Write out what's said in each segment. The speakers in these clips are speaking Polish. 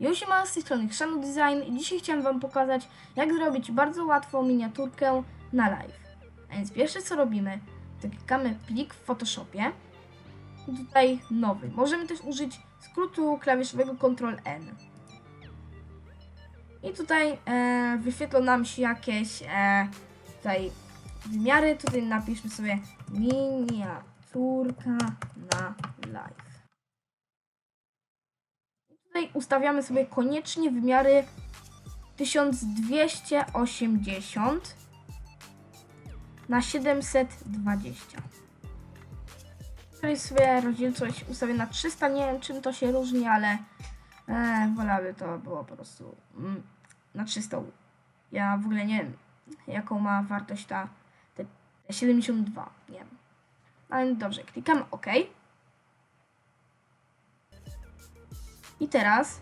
Mam z tej strony Chrzanu Design i dzisiaj chciałem Wam pokazać, jak zrobić bardzo łatwą miniaturkę na live. A więc pierwsze co robimy, to klikamy plik w Photoshopie i tutaj nowy. Możemy też użyć skrótu klawiszowego Ctrl-N. I tutaj e, wyświetlą nam się jakieś e, tutaj wymiary. Tutaj napiszmy sobie miniaturka na live. Tutaj ustawiamy sobie koniecznie wymiary 1280 na 720. Tutaj sobie rozdzielczość ustawię na 300. Nie wiem czym to się różni, ale e, wolałby to było po prostu mm, na 300. Ja w ogóle nie wiem jaką ma wartość ta te 72. Nie wiem. Ale dobrze, klikamy OK. I teraz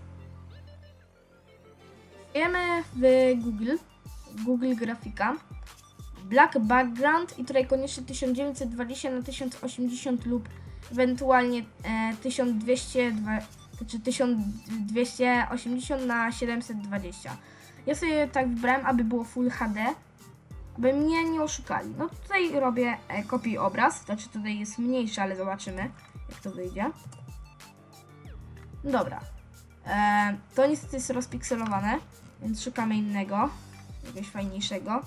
wpisujemy w Google, Google Grafika, Black Background i tutaj koniecznie 1920 na 1080 lub ewentualnie e, 1200, dwa- znaczy 1280 na 720. Ja sobie tak wybrałem, aby było Full HD, aby mnie nie oszukali. No tutaj robię e, kopiuj obraz, znaczy tutaj jest mniejszy, ale zobaczymy jak to wyjdzie. Dobra. E, to niestety jest rozpikselowane, więc szukamy innego, jakiegoś fajniejszego.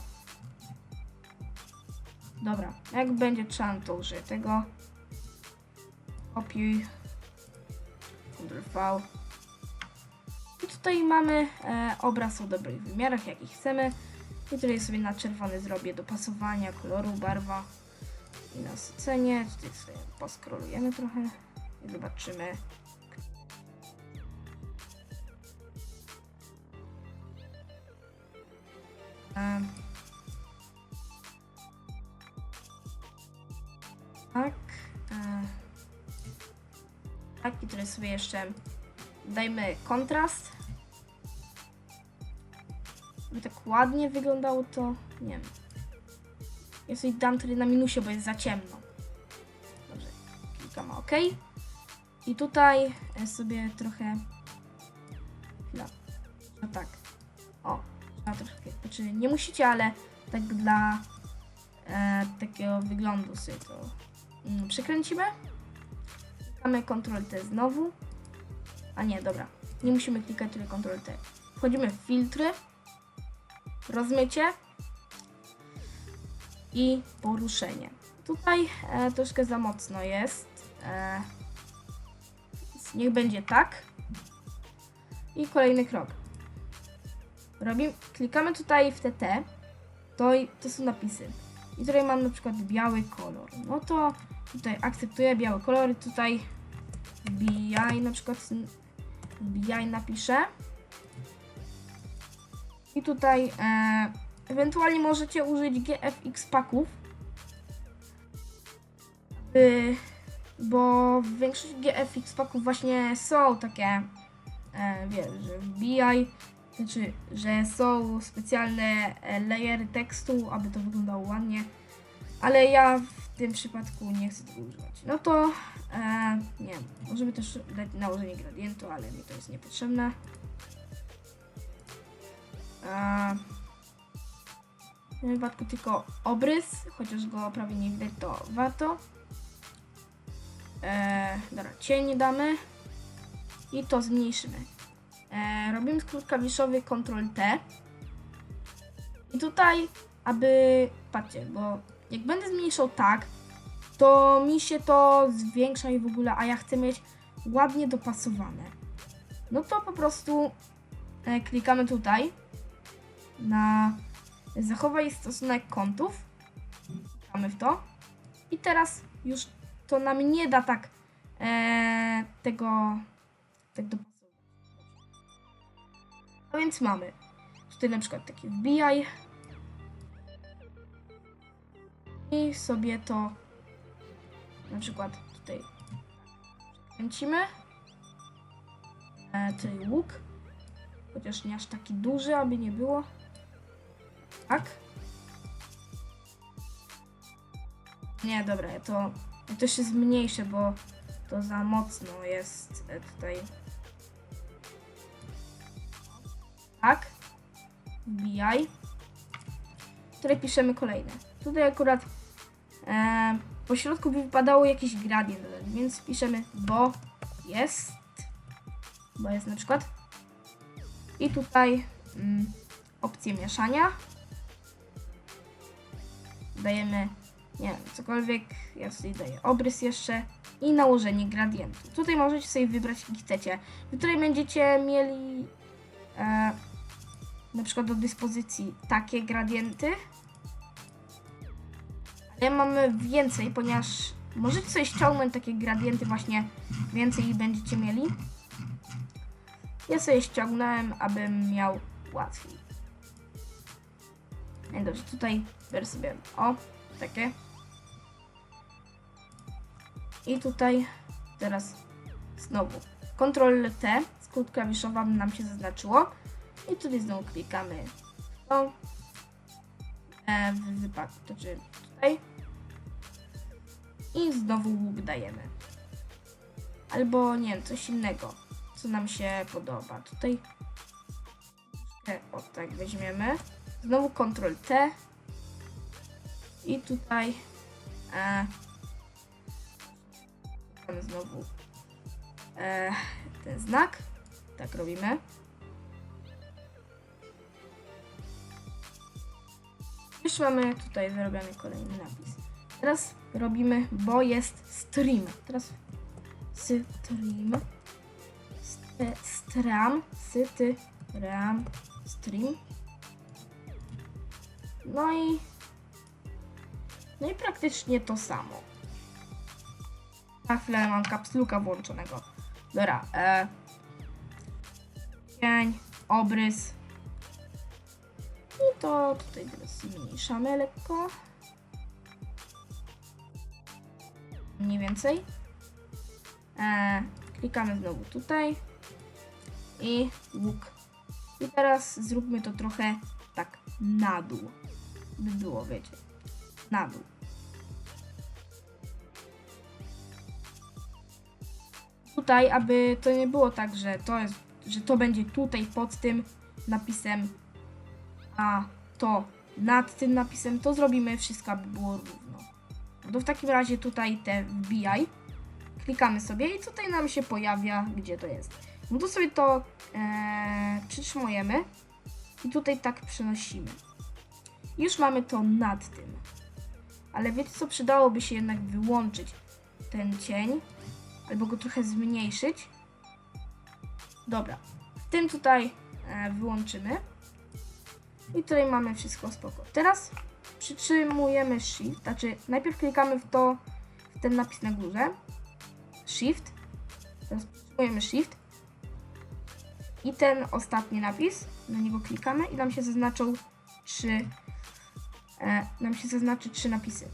Dobra, jak będzie trzeba, to użyję tego. Kopiuj. Ctrl V. I tutaj mamy e, obraz o dobrych wymiarach, jaki chcemy. I tutaj sobie na czerwony zrobię dopasowania koloru, barwa i nasycenie. Tutaj sobie poskrolujemy trochę i zobaczymy. Tak. e, Tak, i tutaj sobie jeszcze dajmy kontrast. By tak ładnie wyglądało to, nie wiem. Ja sobie dam tutaj na minusie, bo jest za ciemno. Dobrze, klikam OK. I tutaj sobie trochę... znaczy nie musicie, ale tak dla e, takiego wyglądu sobie to mm, przykręcimy. Klikamy Ctrl T znowu. A nie, dobra. Nie musimy klikać tyle Ctrl T. Wchodzimy w filtry, rozmycie i poruszenie. Tutaj e, troszkę za mocno jest. E, niech będzie tak. I kolejny krok. Robimy, klikamy tutaj w TT. To, to są napisy. I tutaj mam na przykład biały kolor. No to tutaj akceptuję biały kolor. i Tutaj wbijaj na przykład wbijaj napiszę. I tutaj e, ewentualnie możecie użyć GFX paków. Y, bo w większości GFX paków właśnie są takie, e, wiesz, że wbijaj, znaczy, że są specjalne e, layery tekstu, aby to wyglądało ładnie, ale ja w tym przypadku nie chcę tego używać. No to, e, nie wiem, możemy też dać nałożenie gradientu, ale mi to jest niepotrzebne. E, w tym wypadku tylko obrys, chociaż go prawie nie widać, to warto. E, dobra, cień damy i to zmniejszymy. E, robimy skrót klawiszowy Ctrl-T. I tutaj, aby, patrzcie, bo jak będę zmniejszał tak, to mi się to zwiększa i w ogóle, a ja chcę mieć ładnie dopasowane. No to po prostu e, klikamy tutaj na zachowaj stosunek kątów. Klikamy w to. I teraz już to nam nie da tak e, tego tak. A więc mamy tutaj na przykład taki wbijaj i sobie to na przykład tutaj kręcimy. E, tutaj łuk, chociaż nie aż taki duży, aby nie było. Tak. Nie, dobra, to, ja to się bo to za mocno jest e, tutaj tak. Wbijaj. Tutaj piszemy kolejne. Tutaj akurat e, po środku by wypadało jakiś gradient, więc piszemy bo jest. Bo jest na przykład. I tutaj mm, opcję mieszania. Dajemy, nie wiem, cokolwiek. Ja tutaj daję obrys jeszcze i nałożenie gradientu. Tutaj możecie sobie wybrać, jaki chcecie. Tutaj będziecie mieli e, na przykład do dyspozycji takie gradienty. Ale mamy więcej, ponieważ możecie sobie ściągnąć takie gradienty właśnie więcej i będziecie mieli. Ja sobie ściągnąłem, abym miał łatwiej. No dobrze, tutaj biorę sobie o, takie. I tutaj teraz znowu Ctrl T, skrót klawiszowa nam się zaznaczyło. I tutaj znowu klikamy w to. E, w wypadku, to czy tutaj. I znowu łuk dajemy. Albo nie wiem, coś innego, co nam się podoba. Tutaj e, o tak weźmiemy. Znowu Ctrl T. I tutaj e, znowu e, ten znak. Tak robimy. Już mamy tutaj wyrobiony kolejny napis. Teraz robimy, bo jest stream. Teraz stream. St- Stram. Syty. Ram. Stream. No i. No i praktycznie to samo. Na chwilę mam kapsluka włączonego. Dobra. E, cień, obrys. I to tutaj zmniejszamy lekko. Mniej więcej. E, klikamy znowu tutaj. I łuk. I teraz zróbmy to trochę tak na dół. By było, wiecie. Na dół. Tutaj, aby to nie było tak, że to jest, że to będzie tutaj pod tym napisem, a to nad tym napisem, to zrobimy wszystko, aby było równo. No to w takim razie tutaj te wbijaj. Klikamy sobie i tutaj nam się pojawia, gdzie to jest. No to sobie to e, przytrzymujemy i tutaj tak przenosimy. Już mamy to nad tym. Ale wiecie co, przydałoby się jednak wyłączyć ten cień, albo go trochę zmniejszyć. Dobra, tym tutaj e, wyłączymy. I tutaj mamy wszystko spoko. Teraz przytrzymujemy Shift, znaczy najpierw klikamy w to, w ten napis na górze. Shift. Teraz przytrzymujemy Shift. I ten ostatni napis, na niego klikamy i nam się zaznaczą trzy, e, nam się zaznaczy trzy napisy.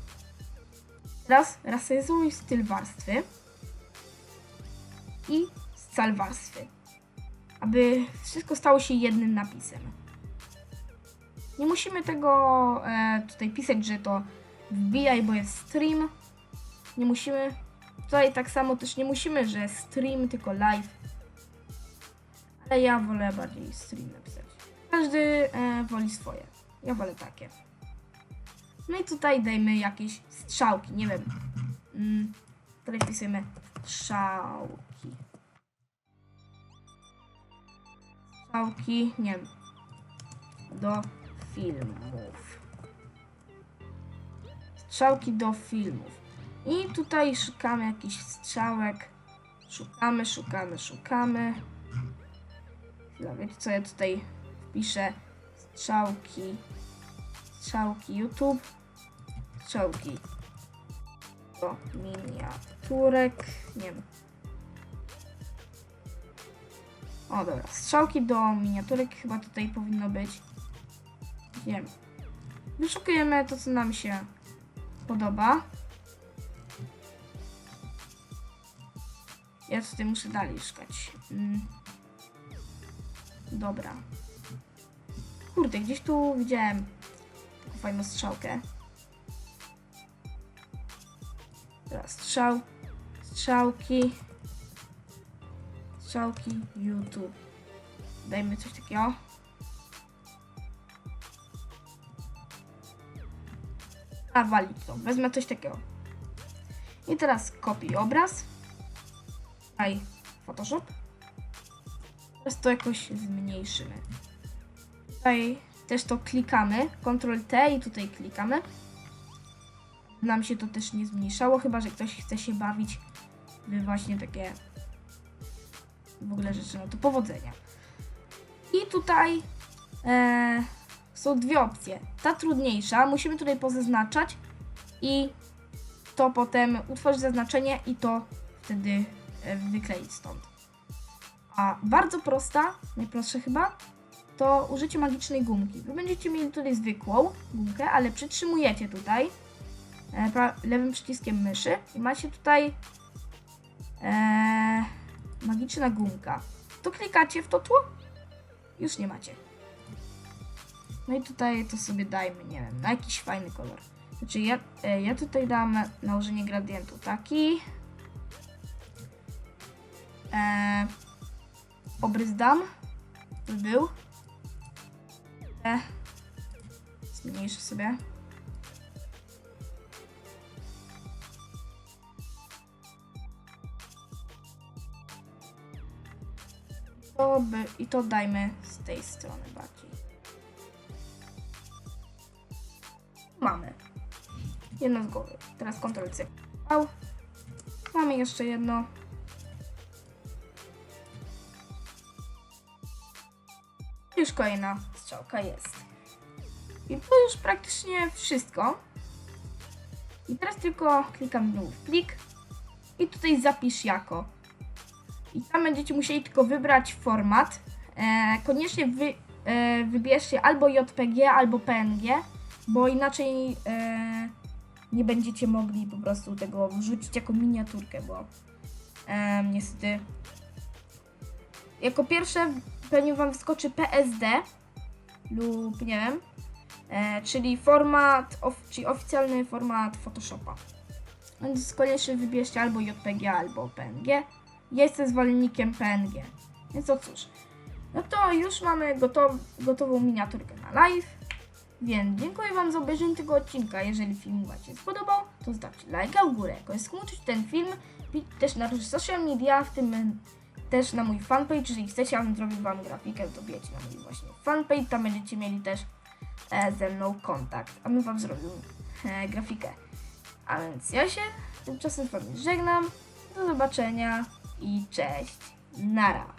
Teraz rasyzuj styl warstwy i scal warstwy, aby wszystko stało się jednym napisem. Nie musimy tego e, tutaj pisać, że to wbijaj, bo jest stream. Nie musimy. Tutaj tak samo też nie musimy, że stream, tylko live. Ale ja wolę bardziej stream napisać. Każdy e, woli swoje. Ja wolę takie. No i tutaj dajmy jakieś strzałki, nie wiem. Mm, tutaj wpisujemy strzałki. Strzałki, nie wiem. Do filmów. Strzałki do filmów. I tutaj szukamy jakichś strzałek. Szukamy, szukamy, szukamy. Chwila, wiecie co ja tutaj wpiszę? Strzałki. Strzałki YouTube. Strzałki do miniaturek. Nie wiem. O dobra, strzałki do miniaturek chyba tutaj powinno być. Nie wiem. Wyszukujemy to, co nam się podoba. Ja tutaj muszę dalej szukać. Mm. Dobra. Kurde, gdzieś tu widziałem taką fajną strzałkę. Teraz strzał, strzałki, strzałki, YouTube. Dajmy coś takiego. To. Wezmę coś takiego. I teraz kopiuj obraz. Aj, Photoshop. Teraz to jakoś zmniejszymy. Tutaj też to klikamy. Ctrl T i tutaj klikamy. Nam się to też nie zmniejszało, chyba że ktoś chce się bawić w właśnie takie w ogóle rzeczy. No to powodzenia. I tutaj e, są dwie opcje. Ta trudniejsza, musimy tutaj pozaznaczać i to potem utworzyć zaznaczenie i to wtedy e, wykleić stąd. A bardzo prosta, najprostsza chyba, to użycie magicznej gumki. Wy będziecie mieli tutaj zwykłą gumkę, ale przytrzymujecie tutaj e, lewym przyciskiem myszy i macie tutaj e, magiczna gumka. To klikacie w to tło, już nie macie. No i tutaj to sobie dajmy, nie wiem, na jakiś fajny kolor. Znaczy ja, e, ja tutaj dam nałożenie gradientu taki. E, obrys dam, by był. E, zmniejszę sobie. To by, I to dajmy z tej strony bardziej. Mamy. Jedno z głowy. Teraz Ctrl C. Au. Mamy jeszcze jedno. Już kolejna strzałka jest. I to już praktycznie wszystko. I teraz tylko klikam znowu w plik. I tutaj zapisz jako. I tam będziecie musieli tylko wybrać format. E, koniecznie wy, e, wybierzcie albo JPG, albo PNG, bo inaczej e, nie będziecie mogli po prostu tego wrzucić jako miniaturkę, bo e, niestety jako pierwsze pewnie Wam wyskoczy PSD lub nie wiem, e, czyli format, of, czyli oficjalny format Photoshopa. Więc koniecznie wybierzcie albo JPG, albo PNG. Jestem zwolennikiem PNG. Więc to cóż. No to już mamy gotow, gotową miniaturkę na live. Więc dziękuję Wam za obejrzenie tego odcinka. Jeżeli film Wam się spodobał, to zostawcie lajka w górę. Skończyć ten film, też na różne social media, w tym też na mój fanpage. Jeżeli chcecie, abym zrobił Wam grafikę, to bijecie na mój właśnie fanpage. Tam będziecie mieli też e, ze mną kontakt, abym Wam zrobił e, grafikę. A więc ja się tymczasem z Wami żegnam. Do zobaczenia i cześć. Nara.